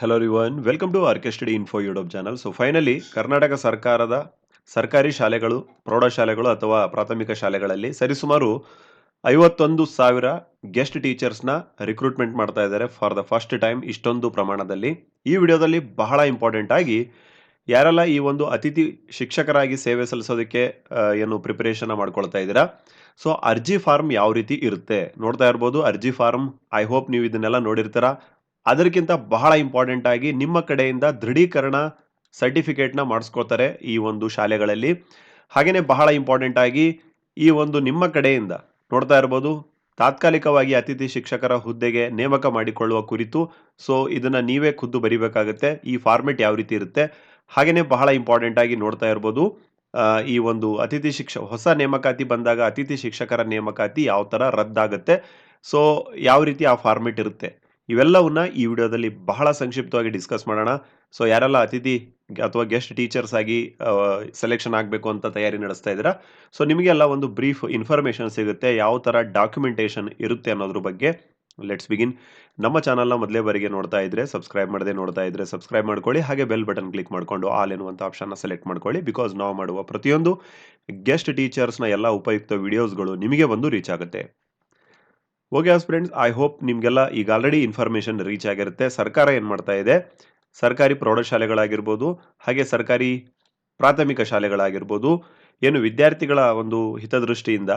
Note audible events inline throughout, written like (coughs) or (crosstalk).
Hello everyone welcome to RK study info YouTube channel so finally Karnataka ಸರ್ಕಾರದ ಸರ್ಕಾರಿ ಶಾಲೆಗಳು ಪ್ರೌಢಶಾಲೆಗಳು ಅಥವಾ ಪ್ರಾಥಮಿಕ ಶಾಲೆಗಳಲ್ಲಿ ಸರಿಸುಮಾರು ಐವತ್ತೊಂದು ಸಾವಿರ ಗೆಸ್ಟ್ ಟೀಚರ್ಸ್ನ ರಿಕ್ರೂಟ್ಮೆಂಟ್ ಮಾಡ್ತಾ ಇದ್ದಾರೆ ಫಾರ್ ದ ಫಸ್ಟ್ ಟೈಮ್ ಇಷ್ಟೊಂದು ಪ್ರಮಾಣದಲ್ಲಿ. ಈ ವಿಡಿಯೋದಲ್ಲಿ ಬಹಳ ಇಂಪಾರ್ಟೆಂಟ್ ಆಗಿ ಯಾರೆಲ್ಲ ಈ ಒಂದು ಅತಿಥಿ ಶಿಕ್ಷಕರಾಗಿ ಸೇವೆ ಸಲ್ಲಿಸೋದಕ್ಕೆ ಏನು ಪ್ರಿಪರೇಷನ್ ಮಾಡ್ಕೊಳ್ತಾ ಇದ್ದೀರಾ? ಸೊ ಅರ್ಜಿ ಫಾರ್ಮ್ ಯಾವ ರೀತಿ ಇರುತ್ತೆ ನೋಡ್ತಾ ಇರ್ಬೋದು. ಅರ್ಜಿ ಫಾರ್ಮ್ ಐ ಹೋಪ್ ನೀವು ಇದನ್ನೆಲ್ಲ ನೋಡಿರ್ತೀರಾ. ಅದಕ್ಕಿಂತ ಬಹಳ ಇಂಪಾರ್ಟೆಂಟ್ ಆಗಿ ನಿಮ್ಮ ಕಡೆಯಿಂದ ದೃಢೀಕರಣ ಸರ್ಟಿಫಿಕೇಟ್ನ ಮಾಡಿಸ್ಕೊಳ್ತಾರೆ ಈ ಒಂದು ಶಾಲೆಗಳಲ್ಲಿ. ಹಾಗೆಯೇ ಬಹಳ ಇಂಪಾರ್ಟೆಂಟ್ ಆಗಿ ಈ ಒಂದು ನಿಮ್ಮ ಕಡೆಯಿಂದ ನೋಡ್ತಾ ಇರ್ಬೋದು, ತಾತ್ಕಾಲಿಕವಾಗಿ ಅತಿಥಿ ಶಿಕ್ಷಕರ ಹುದ್ದೆಗೆ ನೇಮಕ ಮಾಡಿಕೊಳ್ಳುವ ಕುರಿತು. ಸೊ ಇದನ್ನ ನೀವೇ ಖುದ್ದು ಬರಿಬೇಕಾಗುತ್ತೆ, ಈ ಫಾರ್ಮೆಟ್ ಯಾವ ರೀತಿ ಇರುತ್ತೆ. ಹಾಗೆಯೇ ಬಹಳ ಇಂಪಾರ್ಟೆಂಟ್ ಆಗಿ ನೋಡ್ತಾ ಇರ್ಬೋದು ಈ ಒಂದು ಅತಿಥಿ ಶಿಕ್ಷ, ಹೊಸ ನೇಮಕಾತಿ ಬಂದಾಗ ಅತಿಥಿ ಶಿಕ್ಷಕರ ನೇಮಕಾತಿ ಯಾವ ಥರ ರದ್ದಾಗುತ್ತೆ. ಸೊ ಯಾವ ರೀತಿ ಆ ಫಾರ್ಮೆಟ್ ಇರುತ್ತೆ. ಇವೆಲ್ಲವನ್ನ ಈ ವಿಡಿಯೋದಲ್ಲಿ ಬಹಳ ಸಂಕ್ಷಿಪ್ತವಾಗಿ ಡಿಸ್ಕಸ್ ಮಾಡೋಣ. ಸೊ ಯಾರೆಲ್ಲ ಅತಿಥಿ ಅಥವಾ ಗೆಸ್ಟ್ ಟೀಚರ್ಸ್ ಆಗಿ ಸೆಲೆಕ್ಷನ್ ಆಗಬೇಕು ಅಂತ ತಯಾರಿ ನಡೆಸ್ತಾ ಇದ್ದೀರಾ? ಸೊ ನಿಮಗೆಲ್ಲ ಒಂದು ಬ್ರೀಫ್ ಇನ್ಫಾರ್ಮೇಷನ್ ಸಿಗುತ್ತೆ. ಯಾವ ಥರ ಡಾಕ್ಯುಮೆಂಟೇಷನ್ ಇರುತ್ತೆ ಅನ್ನೋದ್ರ ಬಗ್ಗೆ. ಲೆಟ್ಸ್ ಬಿಗಿನ್ ನಮ್ಮ ಚಾನಲ್ನ ಮೊದಲೇ ಬಾರಿಗೆ ನೋಡ್ತಾ ಇದ್ರೆ ಸಬ್ಸ್ಕ್ರೈಬ್ ಮಾಡದೆ ನೋಡ್ತಾ ಇದ್ರೆ ಸಬ್ಸ್ಕ್ರೈಬ್ ಮಾಡ್ಕೊಳ್ಳಿ. ಹಾಗೆ ಬೆಲ್ ಬಟನ್ ಕ್ಲಿಕ್ ಮಾಡಿಕೊಂಡು ಆಲ್ ಎನ್ನುವಂಥ ಆಪ್ಷನ್ನ ಸೆಲೆಕ್ಟ್ ಮಾಡ್ಕೊಳ್ಳಿ. ಬಿಕಾಸ್ ನಾವು ಮಾಡುವ ಪ್ರತಿಯೊಂದು ಗೆಸ್ಟ್ ಟೀಚರ್ಸ್ನ ಎಲ್ಲ ಉಪಯುಕ್ತ ವಿಡಿಯೋಸ್ಗಳು ನಿಮಗೆ ಬಂದು ರೀಚ್ ಆಗುತ್ತೆ. ಓಕೆ ಫ್ರೆಂಡ್ಸ್ ಐ ಹೋಪ್ ನಿಮಗೆಲ್ಲ ಈಗ ಆಲ್ರೆಡಿ ಇನ್ಫಾರ್ಮೇಷನ್ ರೀಚ್ ಆಗಿರುತ್ತೆ. ಸರ್ಕಾರ ಏನು ಮಾಡ್ತಾ ಇದೆ? ಸರ್ಕಾರಿ ಪ್ರೌಢಶಾಲೆಗಳಾಗಿರ್ಬೋದು, ಹಾಗೆ ಸರ್ಕಾರಿ ಪ್ರಾಥಮಿಕ ಶಾಲೆಗಳಾಗಿರ್ಬೋದು, ಏನು ವಿದ್ಯಾರ್ಥಿಗಳ ಒಂದು ಹಿತದೃಷ್ಟಿಯಿಂದ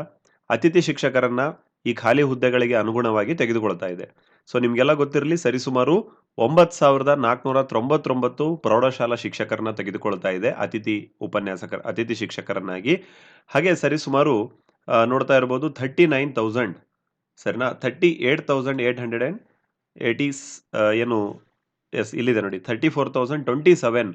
ಅತಿಥಿ ಶಿಕ್ಷಕರನ್ನ ಈ ಖಾಲಿ ಹುದ್ದೆಗಳಿಗೆ ಅನುಗುಣವಾಗಿ ತೆಗೆದುಕೊಳ್ತಾ ಇದೆ. ಸೊ ನಿಮಗೆಲ್ಲ ಗೊತ್ತಿರಲಿ, ಸರಿಸುಮಾರು ಒಂಬತ್ತು ಸಾವಿರದ ನಾಲ್ಕುನೂರ ತೊಂಬತ್ತೊಂಬತ್ತು ಪ್ರೌಢಶಾಲಾ ಶಿಕ್ಷಕರನ್ನ ತೆಗೆದುಕೊಳ್ತಾ ಇದೆ, ಅತಿಥಿ ಉಪನ್ಯಾಸಕರ, ಅತಿಥಿ ಶಿಕ್ಷಕರನ್ನಾಗಿ. ಹಾಗೆ ಸರಿಸುಮಾರು ನೋಡ್ತಾ ಇರ್ಬೋದು ಥರ್ಟಿ ನೈನ್ ತೌಸಂಡ್ ಸರಿನಾ thirty eight thousand eight hundred and eighties ಏನು, ಎಸ್, ಇಲ್ಲಿದೆ ನೋಡಿ thirty four thousand twenty seven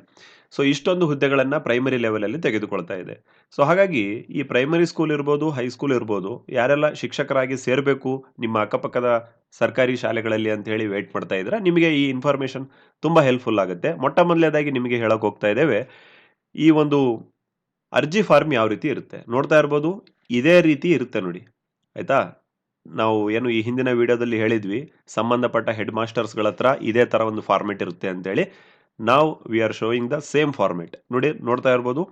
so ಇಷ್ಟೊಂದು ಹುದ್ದೆಗಳನ್ನು ಪ್ರೈಮರಿ ಲೆವೆಲಲ್ಲಿ ತೆಗೆದುಕೊಳ್ತಾ ಇದೆ. ಸೊ ಹಾಗಾಗಿ ಈ ಪ್ರೈಮರಿ ಸ್ಕೂಲ್ ಇರ್ಬೋದು ಹೈಸ್ಕೂಲ್ ಇರ್ಬೋದು, ಯಾರೆಲ್ಲ ಶಿಕ್ಷಕರಾಗಿ ಸೇರಬೇಕು, ನಿಮ್ಮ ಅಕ್ಕಪಕ್ಕದ ಸರ್ಕಾರಿ ಶಾಲೆಗಳಲ್ಲಿ ಅಂತ ಹೇಳಿ ವೇಟ್ ಮಾಡ್ತಾ ಇದ್ರೆ ನಿಮಗೆ ಈ ಇನ್ಫಾರ್ಮೇಷನ್ ತುಂಬ ಹೆಲ್ಪ್ಫುಲ್ ಆಗುತ್ತೆ. ಮೊಟ್ಟ ಮೊದಲನೇದಾಗಿ ನಿಮಗೆ ಹೇಳೋಕೆ ಹೋಗ್ತಾ ಇದ್ದೇವೆ, ಈ ಒಂದು ಅರ್ಜಿ ಫಾರ್ಮ್ ಯಾವ ರೀತಿ ಇರುತ್ತೆ? ನೋಡ್ತಾ ಇರ್ಬೋದು, ಇದೇ ರೀತಿ ಇರುತ್ತೆ ನೋಡಿ, ಆಯ್ತಾ? ನಾವು ಏನು ಈ ಹಿಂದಿನ ವಿಡಿಯೋದಲ್ಲಿ ಹೇಳಿದ್ವಿ, ಸಂಬಂಧಪಟ್ಟ ಹೆಡ್ ಮಾಸ್ಟರ್ಸ್ಗಳ ಹತ್ರ ಇದೇ ಥರ ಒಂದು ಫಾರ್ಮೆಟ್ ಇರುತ್ತೆ ಅಂತೇಳಿ. ನಾವು we are showing the same format ನೋಡಿ, ನೋಡ್ತಾ ಇರ್ಬೋದು.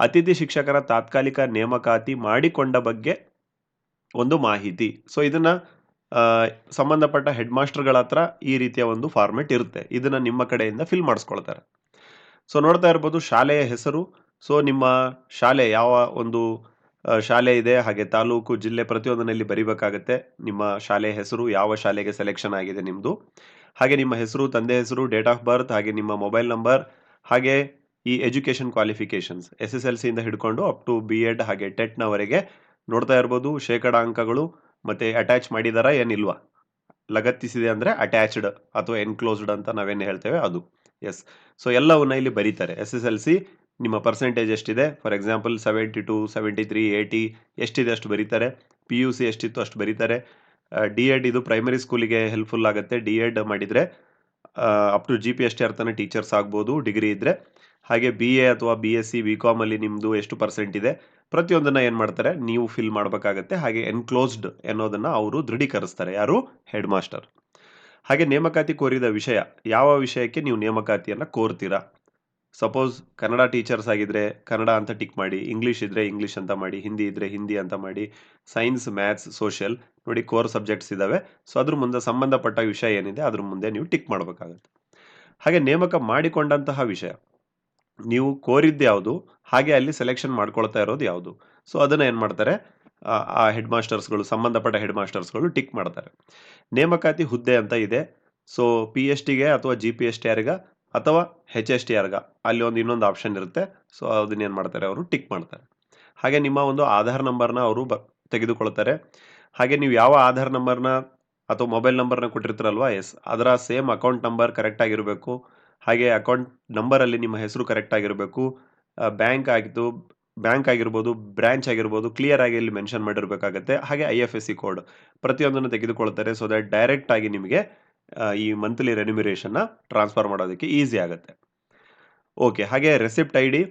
ಅತಿಥಿ ಶಿಕ್ಷಕರ ತಾತ್ಕಾಲಿಕ ನೇಮಕಾತಿ ಮಾಡಿಕೊಂಡ ಬಗ್ಗೆ ಒಂದು ಮಾಹಿತಿ. ಸೊ ಇದನ್ನ ಸಂಬಂಧಪಟ್ಟ ಹೆಡ್ ಮಾಸ್ಟರ್ಗಳ ಹತ್ರ ಈ ರೀತಿಯ ಒಂದು ಫಾರ್ಮೆಟ್ ಇರುತ್ತೆ. ಇದನ್ನ ನಿಮ್ಮ ಕಡೆಯಿಂದ ಫಿಲ್ ಮಾಡಿಸ್ಕೊಳ್ತಾರೆ. ಸೊ ನೋಡ್ತಾ ಇರ್ಬೋದು, ಶಾಲೆಯ ಹೆಸರು. ಸೊ ನಿಮ್ಮ ಶಾಲೆ ಯಾವ ಒಂದು ಶಾಲೆ ಇದೆ, ಹಾಗೆ ತಾಲೂಕು, ಜಿಲ್ಲೆ ಪ್ರತಿಯೊಂದನಲ್ಲಿ ಬರಿಬೇಕಾಗತ್ತೆ. ನಿಮ್ಮ ಶಾಲೆ ಹೆಸರು, ಯಾವ ಶಾಲೆಗೆ ಸೆಲೆಕ್ಷನ್ ಆಗಿದೆ ನಿಮ್ಮದು ಹಾಗೆ ನಿಮ್ಮ ಹೆಸರು, ತಂದೆ ಹೆಸರು ಡೇಟ್ ಆಫ್ ಬರ್ತ್ ಹಾಗೆ ನಿಮ್ಮ ಮೊಬೈಲ್ ನಂಬರ್ ಹಾಗೆ ಈ education qualifications S S L ಸಿಯಿಂದ ಹಿಡ್ಕೊಂಡು ಅಪ್ ಟು ಬಿ ಎಡ್ ಹಾಗೆ ಟೆಟ್ನವರೆಗೆ ನೋಡ್ತಾ ಇರ್ಬೋದು. ಶೇಕಡ ಅಂಕಗಳು ಮತ್ತೆ ಅಟ್ಯಾಚ್ ಮಾಡಿದಾರ ಏನಿಲ್ವಾ? ಲಗತ್ತಿಸಿದೆ ಅಂದರೆ ಅಟ್ಯಾಚ್ಡ್ ಅಥವಾ ಎನ್ಕ್ಲೋಸ್ಡ್ ಅಂತ ನಾವೇನು ಹೇಳ್ತೇವೆ ಅದು. ಎಸ್ ಸೊ ಎಲ್ಲವನ್ನ ಇಲ್ಲಿ ಬರೀತಾರೆ. ಎಸ್ ಎಸ್ ಎಲ್ ಸಿ ನಿಮ್ಮ ಪರ್ಸೆಂಟೇಜ್ ಎಷ್ಟಿದೆ? For example seventy two seventy three eighty ಎಷ್ಟಿದೆ ಅಷ್ಟು ಬರೀತಾರೆ? ಪಿ ಯು ಸಿ ಎಷ್ಟಿತ್ತು ಅಷ್ಟು ಬರೀತಾರೆ? ಡಿ ಎಡ್ ಇದು ಪ್ರೈಮರಿ ಸ್ಕೂಲಿಗೆ ಹೆಲ್ಪ್ಫುಲ್ ಆಗುತ್ತೆ. ಡಿ ಎಡ್ ಮಾಡಿದರೆ up to G P S T ಅರ್ಥನ teachers ಆಗ್ಬೋದು ಡಿಗ್ರಿ ಇದ್ದರೆ ಹಾಗೆ ಬಿ ಎ ಅಥವಾ ಬಿ ಎಸ್ ಸಿ ಬಿ ಕಾಮಲ್ಲಿ ನಿಮ್ಮದು ಎಷ್ಟು ಪರ್ಸೆಂಟ್ ಇದೆ? ಪ್ರತಿಯೊಂದನ್ನು ಏನು ಮಾಡ್ತಾರೆ? ನೀವು ಫಿಲ್ ಮಾಡಬೇಕಾಗತ್ತೆ. ಹಾಗೆ ಎನ್ಕ್ಲೋಸ್ಡ್ ಅನ್ನೋದನ್ನು ಅವರು ದೃಢೀಕರಿಸ್ತಾರೆ. ಯಾರು? ಹೆಡ್ ಮಾಸ್ಟರ್ ಹಾಗೆ ನೇಮಕಾತಿ ಕೋರಿದ ವಿಷಯ. ಯಾವ ವಿಷಯಕ್ಕೆ ನೀವು ನೇಮಕಾತಿಯನ್ನು ಕೋರ್ತೀರಾ? ಸಪೋಸ್ ಕನ್ನಡ ಟೀಚರ್ಸ್ ಆಗಿದ್ರೆ ಕನ್ನಡ ಅಂತ ಟಿಕ್ ಮಾಡಿ ಇಂಗ್ಲೀಷ್ ಇದ್ರೆ ಇಂಗ್ಲೀಷ್ ಅಂತ ಮಾಡಿ ಹಿಂದಿ ಇದ್ರೆ ಹಿಂದಿ ಅಂತ ಮಾಡಿ ಸೈನ್ಸ್ ಮ್ಯಾಥ್ಸ್ ಸೋಷಿಯಲ್ ನೋಡಿ ಕೋರ್ ಸಬ್ಜೆಕ್ಟ್ಸ್ ಇದ್ದಾವೆ ಸೊ ಅದ್ರ ಮುಂದೆ ಸಂಬಂಧಪಟ್ಟ ವಿಷಯ ಏನಿದೆ ಅದ್ರ ಮುಂದೆ ನೀವು ಟಿಕ್ ಮಾಡಬೇಕಾಗತ್ತೆ. ಹಾಗೆ ನೇಮಕ ಮಾಡಿಕೊಂಡಂತಹ ವಿಷಯ, ನೀವು ಕೋರಿದ್ದು ಯಾವುದು, ಹಾಗೆ ಅಲ್ಲಿ ಸೆಲೆಕ್ಷನ್ ಮಾಡ್ಕೊಳ್ತಾ ಇರೋದು ಯಾವುದು. ಸೊ ಅದನ್ನು ಏನು ಮಾಡ್ತಾರೆ? ಆ- ಹೆಡ್ ಮಾಸ್ಟರ್ಸ್ಗಳು ಸಂಬಂಧಪಟ್ಟ ಹೆಡ್ ಮಾಸ್ಟರ್ಸ್ಗಳು ಟಿಕ್ ಮಾಡ್ತಾರೆ. ನೇಮಕಾತಿ ಹುದ್ದೆ ಅಂತ ಇದೆ. ಸೊ ಪಿ ಎಚ್ ಟಿಗೆ ಅಥವಾ ಜಿ ಪಿ ಎಚ್ ಟಿ ಆರ್ಗ ಅಥವಾ ಹೆಚ್ ಎಸ್ ಟಿ ಆರ್ಗ ಅಲ್ಲಿ ಒಂದು ಇನ್ನೊಂದು ಆಪ್ಷನ್ ಇರುತ್ತೆ. ಸೊ ಅದನ್ನ ಏನು ಮಾಡ್ತಾರೆ ಅವರು? ಟಿಕ್ ಮಾಡ್ತಾರೆ. ಹಾಗೆ ನಿಮ್ಮ ಒಂದು ಆಧಾರ್ ನಂಬರ್ನ ಅವರು ಬ, ತೆಗೆದುಕೊಳ್ತಾರೆ. ಹಾಗೆ ನೀವು ಯಾವ ಆಧಾರ್ ನಂಬರ್ನ ಅಥವಾ ಮೊಬೈಲ್ ನಂಬರ್ನ ಕೊಟ್ಟಿರ್ತೀರಲ್ವಾ? ಎಸ್ ಅದರ ಸೇಮ್ ಅಕೌಂಟ್ ನಂಬರ್ ಕರೆಕ್ಟ್ ಆಗಿರಬೇಕು. ಹಾಗೆ ಅಕೌಂಟ್ ನಂಬರಲ್ಲಿ ನಿಮ್ಮ ಹೆಸರು ಕರೆಕ್ಟ್ ಆಗಿರಬೇಕು. ಬ್ಯಾಂಕ್ ಆಗಿತ್ತು ಬ್ಯಾಂಕ್ ಆಗಿರ್ಬೋದು ಬ್ರಾಂಚ್ ಆಗಿರ್ಬೋದು ಕ್ಲಿಯರ್ ಆಗಿ ಇಲ್ಲಿ ಮೆನ್ಷನ್ ಮಾಡಿರಬೇಕಾಗತ್ತೆ. ಹಾಗೆ I F S C code ಪ್ರತಿಯೊಂದನ್ನು ತೆಗೆದುಕೊಳ್ತಾರೆ. ಸೊ ದಟ್ ಡೈರೆಕ್ಟ್ ಆಗಿ ನಿಮಗೆ ಈ ಮಂತ್ಲಿ ರೆನ್ಯುಮಿರೇಷನ್ನ ಟ್ರಾನ್ಸ್ಫರ್ ಮಾಡೋದಕ್ಕೆ ಈಸಿ ಆಗುತ್ತೆ. ಓಕೆ ಹಾಗೆ ರೆಸಿಪ್ಟ್ ಐ ಡಿ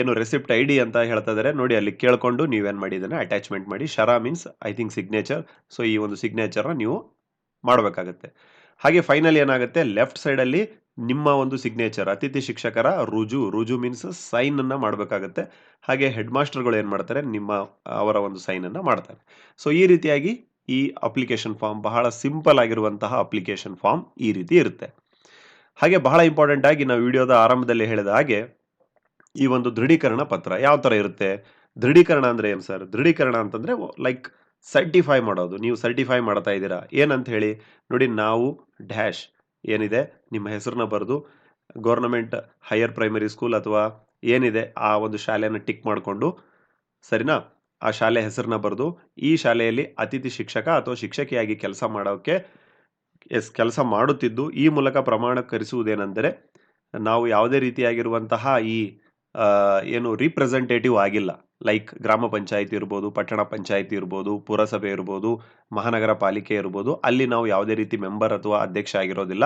ಏನು ರೆಸಿಪ್ಟ್ ಐ ಡಿ ಅಂತ ಹೇಳ್ತಾ ಇದ್ದಾರೆ ನೋಡಿ ಅಲ್ಲಿ ಕೇಳ್ಕೊಂಡು ನೀವೇನು ಮಾಡಿ ಇದನ್ನು ಅಟ್ಯಾಚ್ಮೆಂಟ್ ಮಾಡಿ ಶರಾ means I think signature so ಈ ಒಂದು ಸಿಗ್ನೇಚರ್ನ ನೀವು ಮಾಡಬೇಕಾಗತ್ತೆ. ಹಾಗೆ ಫೈನಲ್ ಏನಾಗುತ್ತೆ ಲೆಫ್ಟ್ ಸೈಡಲ್ಲಿ ನಿಮ್ಮ ಒಂದು ಸಿಗ್ನೇಚರ್ ಅತಿಥಿ ಶಿಕ್ಷಕರ ರುಜು ರುಜು ಮೀನ್ಸ್ ಸೈನ್ ಮಾಡಬೇಕಾಗತ್ತೆ. ಹಾಗೆ ಹೆಡ್ ಮಾಸ್ಟರ್ಗಳು ಏನು ಮಾಡ್ತಾರೆ, ನಿಮ್ಮ ಅವರ ಒಂದು ಸೈನ್ ಅನ್ನ ಮಾಡ್ತಾರೆ. ಸೊ ಈ ರೀತಿಯಾಗಿ ಈ ಅಪ್ಲಿಕೇಶನ್ ಫಾರ್ಮ್ ಬಹಳ ಸಿಂಪಲ್ ಆಗಿರುವಂತಹ ಅಪ್ಲಿಕೇಶನ್ ಫಾರ್ಮ್ ಈ ರೀತಿ ಇರುತ್ತೆ. ಹಾಗೆ ಬಹಳ ಇಂಪಾರ್ಟೆಂಟ್ ಆಗಿ ನಾವು ವಿಡಿಯೋದ ಆರಂಭದಲ್ಲಿ ಹೇಳಿದ ಹಾಗೆ ಈ ಒಂದು ದೃಢೀಕರಣ ಪತ್ರ ಯಾವ ಥರ ಇರುತ್ತೆ? ದೃಢೀಕರಣ ಅಂದರೆ ಏನು ಸರ್? ದೃಢೀಕರಣ ಅಂತಂದರೆ ಲೈಕ್ ಸರ್ಟಿಫೈ ಮಾಡೋದು. ನೀವು ಸರ್ಟಿಫೈ ಮಾಡ್ತಾ ಇದ್ದೀರಾ. ಏನಂತ ಹೇಳಿ? ನೋಡಿ ನಾವು ಡ್ಯಾಶ್ ಏನಿದೆ? ನಿಮ್ಮ ಹೆಸರನ್ನ ಬರೆದು ಗೌರ್ನಮೆಂಟ್ ಹೈಯರ್ ಪ್ರೈಮರಿ ಸ್ಕೂಲ್ ಅಥವಾ ಏನಿದೆ ಆ ಒಂದು ಶಾಲೆಯನ್ನು ಟಿಕ್ ಮಾಡಿಕೊಂಡು ಸರಿನಾ? ಆ ಶಾಲೆ ಹೆಸರನ್ನ ಬರೆದು ಈ ಶಾಲೆಯಲ್ಲಿ ಅತಿಥಿ ಶಿಕ್ಷಕ ಅಥವಾ ಶಿಕ್ಷಕಿಯಾಗಿ ಕೆಲಸ ಮಾಡೋಕ್ಕೆ ಎಸ್ ಕೆಲಸ ಮಾಡುತ್ತಿದ್ದು, ಈ ಮೂಲಕ ಪ್ರಮಾಣೀಕರಿಸುವುದೇನೆಂದರೆ ನಾವು ಯಾವುದೇ ರೀತಿಯಾಗಿರುವಂತಹ ಈ ಏನು ರೀಪ್ರೆಸೆಂಟೇಟಿವ್ ಆಗಿಲ್ಲ. ಲೈಕ್ ಗ್ರಾಮ ಪಂಚಾಯಿತಿ ಇರ್ಬೋದು, ಪಟ್ಟಣ ಪಂಚಾಯಿತಿ ಇರ್ಬೋದು, ಪುರಸಭೆ ಇರ್ಬೋದು, ಮಹಾನಗರ ಪಾಲಿಕೆ ಇರ್ಬೋದು, ಅಲ್ಲಿ ನಾವು ಯಾವುದೇ ರೀತಿ ಮೆಂಬರ್ ಅಥವಾ ಅಧ್ಯಕ್ಷ ಆಗಿರೋದಿಲ್ಲ.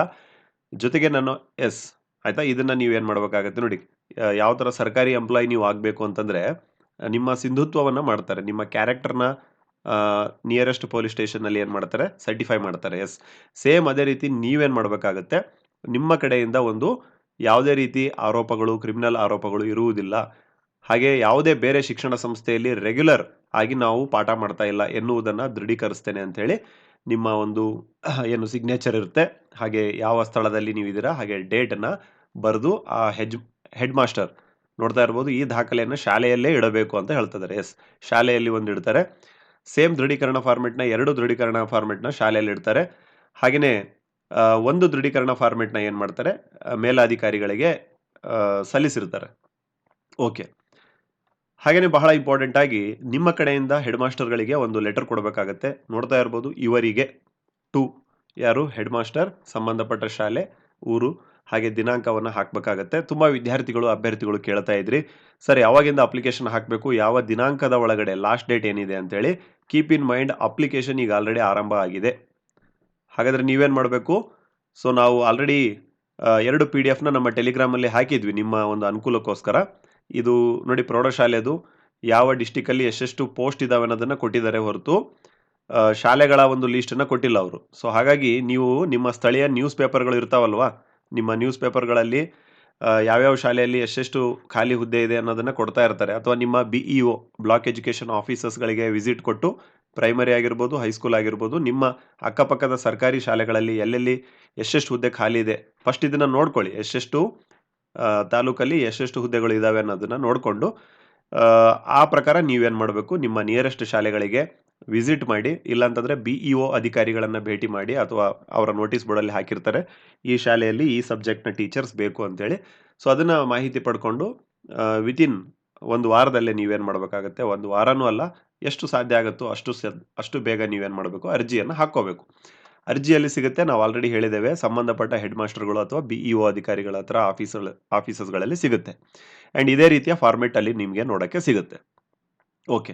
ಜೊತೆಗೆ ನಾನು, ಎಸ್, ಆಯಿತಾ? ಇದನ್ನು ನೀವು ಏನು ಮಾಡಬೇಕಾಗತ್ತೆ ನೋಡಿ. ಯಾವ ಥರ ಸರ್ಕಾರಿ ಎಂಪ್ಲಾಯ್ ನೀವು ಆಗಬೇಕು ಅಂತಂದ್ರೆ ನಿಮ್ಮ ಸಿಂಧುತ್ವವನ್ನು ಮಾಡ್ತಾರೆ. ನಿಮ್ಮ ಕ್ಯಾರೆಕ್ಟರ್ನ ನಿಯರೆಸ್ಟ್ ಪೊಲೀಸ್ ಸ್ಟೇಷನ್ನಲ್ಲಿ ಏನು ಮಾಡ್ತಾರೆ? ಸರ್ಟಿಫೈ ಮಾಡ್ತಾರೆ. ಎಸ್ ಸೇಮ್ ಅದೇ ರೀತಿ ನೀವೇನು ಮಾಡಬೇಕಾಗತ್ತೆ? ನಿಮ್ಮ ಕಡೆಯಿಂದ ಒಂದು ಯಾವುದೇ ರೀತಿ ಆರೋಪಗಳು ಕ್ರಿಮಿನಲ್ ಆರೋಪಗಳು ಇರುವುದಿಲ್ಲ. ಹಾಗೆ ಯಾವುದೇ ಬೇರೆ ಶಿಕ್ಷಣ ಸಂಸ್ಥೆಯಲ್ಲಿ ರೆಗ್ಯುಲರ್ ಆಗಿ ನಾವು ಪಾಠ ಮಾಡ್ತಾ ಇಲ್ಲ ಎನ್ನುವುದನ್ನು ದೃಢೀಕರಿಸ್ತೇನೆ ಅಂತೇಳಿ ನಿಮ್ಮ ಒಂದು, ಏನು ಸಿಗ್ನೇಚರ್ ಇರುತ್ತೆ. ಹಾಗೆ ಯಾವ ಸ್ಥಳದಲ್ಲಿ ನೀವು ಇದ್ದೀರಾ ಹಾಗೆ ಡೇಟನ್ನು ಬರೆದು ಆ ಹೆಜ್ ಹೆಡ್ ಮಾಸ್ಟರ್ ನೋಡ್ತಾ ಇರ್ಬೋದು, ಈ ದಾಖಲೆಯನ್ನು ಶಾಲೆಯಲ್ಲೇ ಇಡಬೇಕು ಅಂತ ಹೇಳ್ತಿದ್ದಾರೆ ಎಸ್ ಶಾಲೆಯಲ್ಲಿ ಒಂದು ಇಡ್ತಾರೆ. ಸೇಮ್ ದೃಢೀಕರಣ ಫಾರ್ಮೆಟ್ನ ಎರಡು ದೃಢೀಕರಣ ಫಾರ್ಮೆಟ್ನ ಶಾಲೆಯಲ್ಲಿ ಇಡ್ತಾರೆ. ಹಾಗೆಯೇ ಒಂದು ದೃಢೀಕರಣ ಫಾರ್ಮೆಟ್ನ ಏನು ಮಾಡ್ತಾರೆ? ಮೇಲಾಧಿಕಾರಿಗಳಿಗೆ ಸಲ್ಲಿಸಿರ್ತಾರೆ. ಓಕೆ ಹಾಗೆಯೇ ಬಹಳ ಇಂಪಾರ್ಟೆಂಟ್ ಆಗಿ ನಿಮ್ಮ ಕಡೆಯಿಂದ ಹೆಡ್ ಮಾಸ್ಟರ್ಗಳಿಗೆ ಒಂದು ಲೆಟರ್ ಕೊಡಬೇಕಾಗತ್ತೆ. ನೋಡ್ತಾ ಇರ್ಬೋದು, ಇವರಿಗೆ. ಟು ಯಾರು? ಹೆಡ್ ಮಾಸ್ಟರ್ ಸಂಬಂಧಪಟ್ಟ ಶಾಲೆ, ಊರು. ಹಾಗೆ ದಿನಾಂಕವನ್ನು ಹಾಕಬೇಕಾಗತ್ತೆ. ತುಂಬ ವಿದ್ಯಾರ್ಥಿಗಳು, ಅಭ್ಯರ್ಥಿಗಳು ಕೇಳ್ತಾ ಇದ್ರಿ. ಸರ್ ಯಾವಾಗಿಂದ ಅಪ್ಲಿಕೇಶನ್ ಹಾಕಬೇಕು. ಯಾವ ದಿನಾಂಕದ ಒಳಗಡೆ ಲಾಸ್ಟ್ ಡೇಟ್ ಏನಿದೆ ಅಂತೇಳಿ ಕೀಪ್ ಇನ್ ಮೈಂಡ್ ಅಪ್ಲಿಕೇಶನ್ ಈಗ ಆಲ್ರೆಡಿ ಆರಂಭ ಆಗಿದೆ. ಹಾಗಾದರೆ ನೀವೇನು ಮಾಡಬೇಕು? ಸೊ ನಾವು ಆಲ್ರೆಡಿ ಎರಡು ಪಿ ಡಿ ಎಫ್ನ ನಮ್ಮ ಟೆಲಿಗ್ರಾಮಲ್ಲಿ ಹಾಕಿದ್ವಿ ನಿಮ್ಮ ಒಂದು ಅನುಕೂಲಕ್ಕೋಸ್ಕರ. ಇದು ನೋಡಿ ಪ್ರೌಢಶಾಲೆದು ಯಾವ ಡಿಸ್ಟಿಕಲ್ಲಿ ಎಷ್ಟೆಷ್ಟು ಪೋಸ್ಟ್ ಇದಾವೆ ಅನ್ನೋದನ್ನು ಕೊಟ್ಟಿದ್ದಾರೆ ಹೊರತು ಶಾಲೆಗಳ ಒಂದು ಲೀಸ್ಟನ್ನು ಕೊಟ್ಟಿಲ್ಲ ಅವರು. ಸೊ ಹಾಗಾಗಿ ನೀವು ನಿಮ್ಮ ಸ್ಥಳೀಯ ನ್ಯೂಸ್ ಪೇಪರ್ಗಳು ಇರ್ತಾವಲ್ವಾ ನಿಮ್ಮ ನ್ಯೂಸ್ ಪೇಪರ್ಗಳಲ್ಲಿ ಯಾವ್ಯಾವ ಶಾಲೆಯಲ್ಲಿ ಎಷ್ಟೆಷ್ಟು ಖಾಲಿ ಹುದ್ದೆ ಇದೆ ಅನ್ನೋದನ್ನು ಕೊಡ್ತಾ ಇರ್ತಾರೆ. ಅಥವಾ ನಿಮ್ಮ B E O block education ಆಫೀಸಸ್ಗಳಿಗೆ visit ಕೊಟ್ಟು ಪ್ರೈಮರಿ ಆಗಿರ್ಬೋದು ಹೈಸ್ಕೂಲ್ ಆಗಿರ್ಬೋದು, ನಿಮ್ಮ ಅಕ್ಕಪಕ್ಕದ ಸರ್ಕಾರಿ ಶಾಲೆಗಳಲ್ಲಿ ಎಲ್ಲೆಲ್ಲಿ ಎಷ್ಟೆಷ್ಟು ಹುದ್ದೆ ಖಾಲಿ ಇದೆ ಫಸ್ಟ್ ಇದನ್ನು ನೋಡ್ಕೊಳ್ಳಿ. ಎಷ್ಟೆಷ್ಟು ತಾಲೂಕಲ್ಲಿ ಎಷ್ಟೆಷ್ಟು ಹುದ್ದೆಗಳು ಇದ್ದಾವೆ ಅನ್ನೋದನ್ನು ನೋಡಿಕೊಂಡು, ಆ ಪ್ರಕಾರ ನೀವೇನು ಮಾಡಬೇಕು? ನಿಮ್ಮ ನಿಯರೆಸ್ಟ್ ಶಾಲೆಗಳಿಗೆ ವಿಸಿಟ್ ಮಾಡಿ, ಇಲ್ಲಾಂತಂದರೆ ಬಿ ಇ ಒ ಅಧಿಕಾರಿಗಳನ್ನು ಭೇಟಿ ಮಾಡಿ ಅಥವಾ ಅವರ ನೋಟಿಸ್ ಬೋರ್ಡಲ್ಲಿ ಹಾಕಿರ್ತಾರೆ, ಈ ಶಾಲೆಯಲ್ಲಿ ಈ ಸಬ್ಜೆಕ್ಟ್ನ ಟೀಚರ್ಸ್ ಬೇಕು ಅಂತೇಳಿ. ಸೊ, ಅದನ್ನು ಮಾಹಿತಿ ಪಡ್ಕೊಂಡು ವಿತಿನ್ ಒಂದು ವಾರದಲ್ಲೇ ನೀವೇನು ಮಾಡಬೇಕಾಗತ್ತೆ, ಒಂದು ವಾರನೂ ಅಲ್ಲ, ಎಷ್ಟು ಸಾಧ್ಯ ಆಗುತ್ತೋ ಅಷ್ಟು ಅಷ್ಟು ಬೇಗ ನೀವೇನು ಮಾಡಬೇಕು, ಅರ್ಜಿಯನ್ನು ಹಾಕ್ಕೋಬೇಕು. ಅರ್ಜಿಯಲ್ಲಿ ಸಿಗುತ್ತೆ, ನಾವು ಆಲ್ರೆಡಿ ಹೇಳಿದ್ದೇವೆ, ಸಂಬಂಧಪಟ್ಟ ಹೆಡ್ ಮಾಸ್ಟರ್ಗಳು ಅಥವಾ ಬಿ ಇ ಒ ಅಧಿಕಾರಿಗಳ ಹತ್ರ ಆಫೀಸ್ ಆಫೀಸಸ್ಗಳಲ್ಲಿ ಸಿಗುತ್ತೆ. ಆ್ಯಂಡ್ ಇದೇ ರೀತಿಯ ಫಾರ್ಮೆಟಲ್ಲಿ ನಿಮಗೆ ನೋಡೋಕ್ಕೆ ಸಿಗುತ್ತೆ. ಓಕೆ.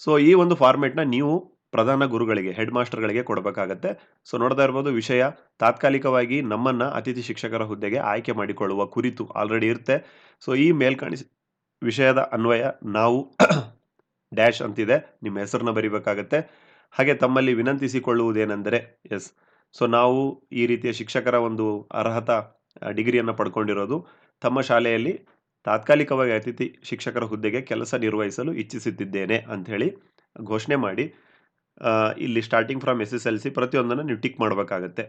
ಸೊ ಈ ಒಂದು ಫಾರ್ಮೆಟ್ನ ನೀವು ಪ್ರಧಾನ ಗುರುಗಳಿಗೆ ಹೆಡ್ ಮಾಸ್ಟರ್ಗಳಿಗೆ ಕೊಡಬೇಕಾಗತ್ತೆ. ಸೊ ನೋಡ್ತಾ ಇರ್ಬೋದು, ವಿಷಯ ತಾತ್ಕಾಲಿಕವಾಗಿ ನಮ್ಮನ್ನು ಅತಿಥಿ ಶಿಕ್ಷಕರ ಹುದ್ದೆಗೆ ಆಯ್ಕೆ ಮಾಡಿಕೊಳ್ಳುವ ಕುರಿತು ಆಲ್ರೆಡಿ ಇರುತ್ತೆ. ಸೊ ಈ ಮೇಲ್ಕಾಣಿಸಿ ವಿಷಯದ ಅನ್ವಯ ನಾವು (coughs) ಡ್ಯಾಶ್ ಅಂತಿದೆ. ನಿಮ್ಮ ಹೆಸರನ್ನ ಬರಿಬೇಕಾಗತ್ತೆ. ಹಾಗೆ ತಮ್ಮಲ್ಲಿ ವಿನಂತಿಸಿಕೊಳ್ಳುವುದೇನೆಂದರೆ ಎಸ್ ಸೊ ನಾವು ಈ ರೀತಿಯ ಶಿಕ್ಷಕರ ಒಂದು ಅರ್ಹತಾ, ಡಿಗ್ರಿಯನ್ನು ಪಡ್ಕೊಂಡಿರೋದು ತಮ್ಮ ಶಾಲೆಯಲ್ಲಿ ತಾತ್ಕಾಲಿಕವಾಗಿ ಅತಿಥಿ ಶಿಕ್ಷಕರ ಹುದ್ದೆಗೆ ಕೆಲಸ ನಿರ್ವಹಿಸಲು ಇಚ್ಛಿಸುತ್ತಿದ್ದೇನೆ ಅಂಥೇಳಿ ಘೋಷಣೆ ಮಾಡಿ ಇಲ್ಲಿ starting from S S L C ಪ್ರತಿಯೊಂದನ್ನು ನೀವು ಟಿಕ್ ಮಾಡಬೇಕಾಗತ್ತೆ.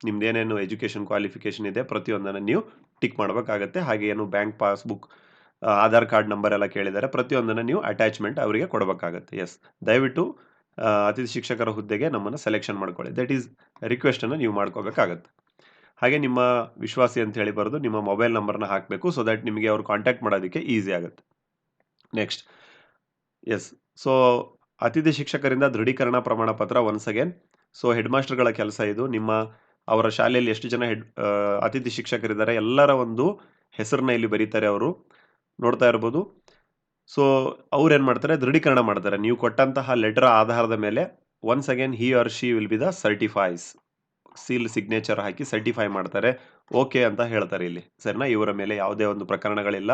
ನಿಮ್ದೇನೇನು ಎಜುಕೇಷನ್ ಕ್ವಾಲಿಫಿಕೇಷನ್ ಇದೆ ಪ್ರತಿಯೊಂದನ್ನು ನೀವು ಟಿಕ್ ಮಾಡಬೇಕಾಗತ್ತೆ. ಹಾಗೆ ಏನು bank passbook Aadhaar card number ಎಲ್ಲ ಕೇಳಿದ್ದಾರೆ ಪ್ರತಿಯೊಂದನ್ನು ನೀವು ಅಟ್ಯಾಚ್ಮೆಂಟ್ ಅವರಿಗೆ ಕೊಡಬೇಕಾಗತ್ತೆ. ಎಸ್ ದಯವಿಟ್ಟು ಅತಿಥಿ ಶಿಕ್ಷಕರ ಹುದ್ದೆಗೆ ನಮ್ಮನ್ನು ಸೆಲೆಕ್ಷನ್ ಮಾಡ್ಕೊಳ್ಳಿ. ದಟ್ ಈಸ್ ರಿಕ್ವೆಸ್ಟನ್ನು ನೀವು ಮಾಡ್ಕೋಬೇಕಾಗತ್ತೆ. ಹಾಗೆ ನಿಮ್ಮ ವಿಶ್ವಾಸಿ ಅಂತ ಹೇಳಿ ಬರೆದು ನಿಮ್ಮ ಮೊಬೈಲ್ ನಂಬರ್ನ ಹಾಕಬೇಕು ಸೊ ದಟ್ ನಿಮಗೆ ಅವ್ರು ಕಾಂಟ್ಯಾಕ್ಟ್ ಮಾಡೋದಕ್ಕೆ ಈಸಿ ಆಗುತ್ತೆ. ನೆಕ್ಸ್ಟ್ ಎಸ್ ಸೊ ಅತಿಥಿ ಶಿಕ್ಷಕರಿಂದ ದೃಢೀಕರಣ ಪ್ರಮಾಣ ಪತ್ರ ಒನ್ಸ್ ಅಗೇನ್ ಸೊ ಹೆಡ್ ಮಾಸ್ಟರ್ಗಳ ಕೆಲಸ ಇದು. ನಿಮ್ಮ ಅವರ ಶಾಲೆಯಲ್ಲಿ ಎಷ್ಟು ಜನ ಹೆಡ್ ಅತಿಥಿ ಶಿಕ್ಷಕರಿದ್ದಾರೆ ಎಲ್ಲರ ಒಂದು ಹೆಸರನ್ನ ಇಲ್ಲಿ ಬರೀತಾರೆ ಅವರು. ನೋಡ್ತಾ ಇರ್ಬೋದು. ಸೊ ಅವ್ರು ಏನು ಮಾಡ್ತಾರೆ? ದೃಢೀಕರಣ ಮಾಡ್ತಾರೆ. ನೀವು ಕೊಟ್ಟಂತಹ ಲೆಟರ್ ಆಧಾರದ ಮೇಲೆ once again he or she will be the certifies seal signature hockey certify ಮಾಡ್ತಾರೆ. ಓಕೆ ಅಂತ ಹೇಳ್ತಾರೆ ಇಲ್ಲಿ. ಸರಿನಾ? ಇವರ ಮೇಲೆ ಯಾವುದೇ ಒಂದು ಪ್ರಕರಣಗಳಿಲ್ಲ.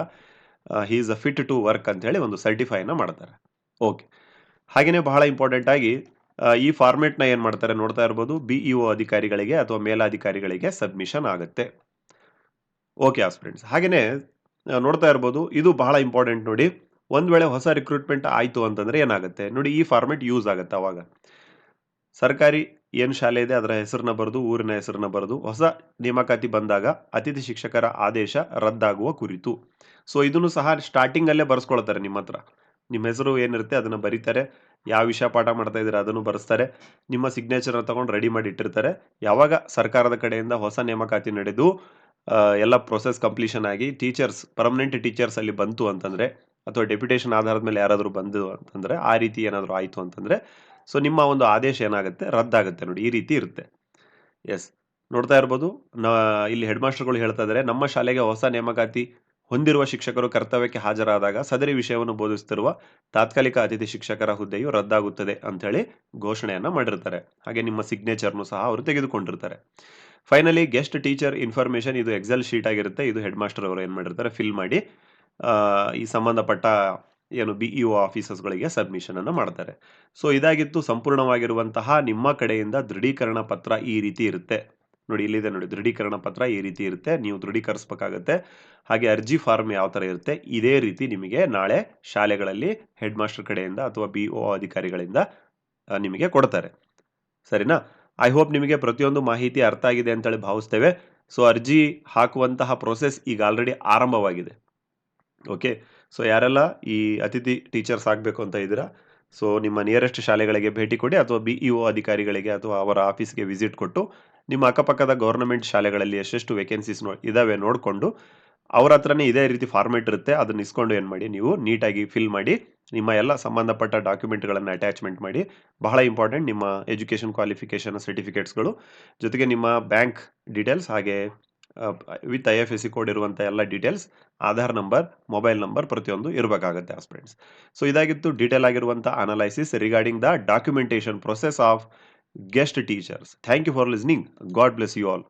He is a fit to work ಅಂತ ಹೇಳಿ ಒಂದು ಸರ್ಟಿಫೈನ ಮಾಡ್ತಾರೆ. ಓಕೆ ಹಾಗೆಯೇ ಬಹಳ ಇಂಪಾರ್ಟೆಂಟ್ ಆಗಿ ಈ ಫಾರ್ಮೆಟ್ನ ಏನು ಮಾಡ್ತಾರೆ ನೋಡ್ತಾ ಇರ್ಬೋದು. ಬಿ ಒ ಅಧಿಕಾರಿಗಳಿಗೆ ಅಥವಾ ಮೇಲಾಧಿಕಾರಿಗಳಿಗೆ ಸಬ್ಮಿಷನ್ ಆಗುತ್ತೆ. ಓಕೆ ಆಸ್ಪಿರೆಂಟ್ಸ್ ಹಾಗೆಯೇ ನೋಡ್ತಾ ಇರ್ಬೋದು. ಇದು ಬಹಳ ಇಂಪಾರ್ಟೆಂಟ್ ನೋಡಿ. ಒಂದು ವೇಳೆ ಹೊಸ ರಿಕ್ರೂಟ್ಮೆಂಟ್ ಆಯಿತು ಅಂತಂದರೆ ಏನಾಗುತ್ತೆ? ನೋಡಿ, ಈ ಫಾರ್ಮೆಟ್ ಯೂಸ್ ಆಗುತ್ತೆ ಅವಾಗ. ಸರ್ಕಾರಿ ಏನು ಶಾಲೆ ಇದೆ, ಅದರ ಹೆಸರನ್ನ ಬರೆದು, ಊರಿನ ಹೆಸರನ್ನ ಬರೆದು ಹೊಸ ನೇಮಕಾತಿ ಬಂದಾಗ ಅತಿಥಿ ಶಿಕ್ಷಕರ ಆದೇಶ ರದ್ದಾಗುವ ಕುರಿತು. ಸೊ ಇದನ್ನು ಸಹ ಸ್ಟಾರ್ಟಿಂಗಲ್ಲೇ ಬರ್ಸ್ಕೊಳ್ತಾರೆ ನಿಮ್ಮ ಹತ್ರ. ನಿಮ್ಮ ಹೆಸರು ಏನಿರುತ್ತೆ ಅದನ್ನು ಬರೀತಾರೆ. ಯಾವ ವಿಷಯ ಪಾಠ ಮಾಡ್ತಾ ಇದ್ದಾರೆ ಅದನ್ನು ಬರೆಸ್ತಾರೆ. ನಿಮ್ಮ ಸಿಗ್ನೇಚರ್ನ ತಗೊಂಡು ರೆಡಿ ಮಾಡಿ ಇಟ್ಟಿರ್ತಾರೆ. ಯಾವಾಗ ಸರ್ಕಾರದ ಕಡೆಯಿಂದ ಹೊಸ ನೇಮಕಾತಿ ನಡೆದು ಎಲ್ಲ ಪ್ರೊಸೆಸ್ ಕಂಪ್ಲೀಷನ್ ಆಗಿ ಟೀಚರ್ಸ್ ಪರ್ಮನೆಂಟ್ ಟೀಚರ್ಸ್ ಅಲ್ಲಿ ಬಂತು ಅಂತಂದ್ರೆ, ಅಥವಾ ಡೆಪ್ಯುಟೇಷನ್ ಆಧಾರದ ಮೇಲೆ ಯಾರಾದರೂ ಬಂದು ಅಂತಂದ್ರೆ, ಆ ರೀತಿ ಏನಾದರೂ ಆಯಿತು ಅಂತಂದ್ರೆ ಸೊ ನಿಮ್ಮ ಒಂದು ಆದೇಶ ಏನಾಗುತ್ತೆ? ರದ್ದಾಗುತ್ತೆ ನೋಡಿ, ಈ ರೀತಿ ಇರುತ್ತೆ. ಎಸ್ ನೋಡ್ತಾ ಇರ್ಬೋದು, ನ, ಇಲ್ಲಿ ಹೆಡ್ ಮಾಸ್ಟರ್ಗಳು ಹೇಳ್ತಾ ಇದ್ದಾರೆ, ನಮ್ಮ ಶಾಲೆಗೆ ಹೊಸ ನೇಮಕಾತಿ ಹೊಂದಿರುವ ಶಿಕ್ಷಕರು ಕರ್ತವ್ಯಕ್ಕೆ ಹಾಜರಾದಾಗ ಸದರಿ ವಿಷಯವನ್ನು ಬೋಧಿಸುತ್ತಿರುವ ತಾತ್ಕಾಲಿಕ ಅತಿಥಿ ಶಿಕ್ಷಕರ ಹುದ್ದೆಯು ರದ್ದಾಗುತ್ತದೆ ಅಂತ ಹೇಳಿ ಘೋಷಣೆಯನ್ನ ಮಾಡಿರ್ತಾರೆ. ಹಾಗೆ ನಿಮ್ಮ ಸಿಗ್ನೇಚರ್ನು ಸಹ ಅವರು ತೆಗೆದುಕೊಂಡಿರ್ತಾರೆ. ಫೈನಲಿ ಗೆಸ್ಟ್ ಟೀಚರ್ ಇನ್ಫಾರ್ಮೇಷನ್ ಇದು ಎಕ್ಸೆಲ್ ಶೀಟ್ ಆಗಿರುತ್ತೆ. ಇದು ಹೆಡ್ ಮಾಸ್ಟರ್ ಅವರು ಏನು ಮಾಡಿರ್ತಾರೆ? ಫಿಲ್ ಮಾಡಿ ಈ ಸಂಬಂಧಪಟ್ಟ ಏನು ಬಿ ಇ ಒ ಆಫೀಸರ್ಸ್ಗಳಿಗೆ ಸಬ್ಮಿಷನ್ ಅನ್ನು ಮಾಡ್ತಾರೆ. ಸೊ ಇದಾಗಿತ್ತು. ಸಂಪೂರ್ಣವಾಗಿರುವಂತಹ ನಿಮ್ಮ ಕಡೆಯಿಂದ ದೃಢೀಕರಣ ಪತ್ರ ಈ ರೀತಿ ಇರುತ್ತೆ. ನೋಡಿ, ಇಲ್ಲಿದೆ ನೋಡಿ. ದೃಢೀಕರಣ ಪತ್ರ ಈ ರೀತಿ ಇರುತ್ತೆ. ನೀವು ದೃಢೀಕರಿಸಬೇಕಾಗತ್ತೆ. ಹಾಗೆ ಅರ್ಜಿ ಫಾರ್ಮ್ ಯಾವ ಥರ ಇರುತ್ತೆ? ಇದೇ ರೀತಿ ನಿಮಗೆ ನಾಳೆ ಶಾಲೆಗಳಲ್ಲಿ ಹೆಡ್ ಮಾಸ್ಟರ್ ಕಡೆಯಿಂದ ಅಥವಾ ಬಿ ಒ ಅಧಿಕಾರಿಗಳಿಂದ ನಿಮಗೆ ಕೊಡ್ತಾರೆ. ಸರಿನಾ? ಐ ಹೋಪ್ ನಿಮಗೆ ಪ್ರತಿಯೊಂದು ಮಾಹಿತಿ ಅರ್ಥ ಆಗಿದೆ ಅಂತೇಳಿ ಭಾವಿಸ್ತೇವೆ. ಸೊ ಅರ್ಜಿ ಹಾಕುವಂತಹ ಪ್ರೊಸೆಸ್ ಈಗ ಆಲ್ರೆಡಿ ಆರಂಭವಾಗಿದೆ. ಓಕೆ ಸೊ ಯಾರೆಲ್ಲ ಈ ಅತಿಥಿ ಟೀಚರ್ಸ್ ಆಗಬೇಕು ಅಂತ ಇದ್ದೀರಾ ಸೊ ನಿಮ್ಮ ನಿಯರೆಸ್ಟ್ ಶಾಲೆಗಳಿಗೆ ಭೇಟಿ ಕೊಡಿ, ಅಥವಾ ಬಿ ಇ ಒ ಅಧಿಕಾರಿಗಳಿಗೆ ಅಥವಾ ಅವರ ಆಫೀಸ್ಗೆ ವಿಸಿಟ್ ಕೊಟ್ಟು, ನಿಮ್ಮ ಅಕ್ಕಪಕ್ಕದ ಗೌರ್ನಮೆಂಟ್ ಶಾಲೆಗಳಲ್ಲಿ ಎಷ್ಟೆಷ್ಟು ವೇಕೆನ್ಸೀಸ್ ನೋ, ಇದಾವೆ ನೋಡಿಕೊಂಡು, ಅವ್ರ ಹತ್ರನೇ ಇದೇ ರೀತಿ ಫಾರ್ಮೆಟ್ ಇರುತ್ತೆ, ಅದನ್ನ ಇಸ್ಕೊಂಡು ಏನು ಮಾಡಿ, ನೀವು ನೀಟಾಗಿ ಫಿಲ್ ಮಾಡಿ, ನಿಮ್ಮ ಎಲ್ಲ ಸಂಬಂಧಪಟ್ಟ ಡಾಕ್ಯುಮೆಂಟ್ಗಳನ್ನು ಅಟ್ಯಾಚ್ಮೆಂಟ್ ಮಾಡಿ, ಬಹಳ ಇಂಪಾರ್ಟೆಂಟ್ ನಿಮ್ಮ ಎಜುಕೇಷನ್ ಕ್ವಾಲಿಫಿಕೇಷನ್ ಸರ್ಟಿಫಿಕೇಟ್ಸ್ಗಳು ಜೊತೆಗೆ ನಿಮ್ಮ ಬ್ಯಾಂಕ್ ಡೀಟೇಲ್ಸ್ ಹಾಗೆ with I F S C code ಇರುವಂಥ ಎಲ್ಲ details Aadhaar number mobile number ಪ್ರತಿಯೊಂದು ಇರಬೇಕಾಗುತ್ತೆ ಆಸ್ಪಿರೆಂಟ್ಸ್ ಸೊ ಇದಾಗಿತ್ತು ಡೀಟೇಲ್ ಆಗಿರುವಂಥ analysis regarding the documentation process of guest teachers thank you for listening God bless you all